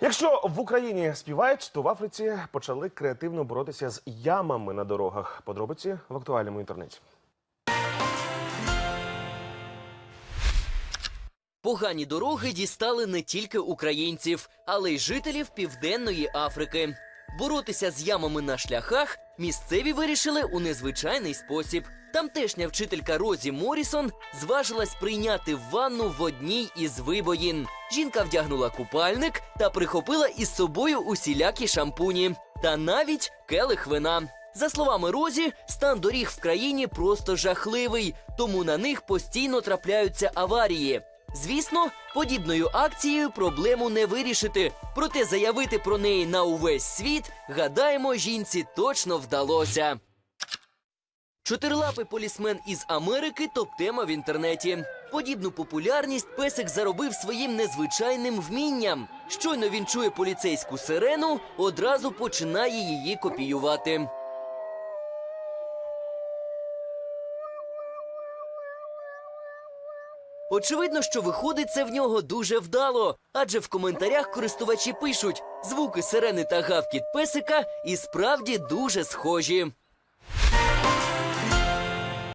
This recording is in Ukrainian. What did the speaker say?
Якщо в Україні співають, то в Африці почали креативно боротися з ямами на дорогах. Подробиці в актуальному інтернеті. Погані дороги дістали не тільки українців, але й жителів Південної Африки. Боротися з ямами на шляхах місцеві вирішили у незвичайний спосіб. Тамтешня вчителька Розі Морісон зважилась прийняти ванну в одній із вибоїн. Жінка вдягнула купальник та прихопила із собою усілякі шампуні та навіть келих вина. За словами Розі, стан доріг в країні просто жахливий, тому на них постійно трапляються аварії. Звісно, подібною акцією проблему не вирішити. Проте заявити про неї на увесь світ, гадаємо, жінці точно вдалося. Чотирилапий полісмен із Америки топ-тема в інтернеті. Подібну популярність песик заробив своїм незвичайним вмінням. Щойно він чує поліцейську сирену, одразу починає її копіювати. Очевидно, що виходить це в нього дуже вдало, адже в коментарях користувачі пишуть: звуки сирени та гавкіт песика і справді дуже схожі.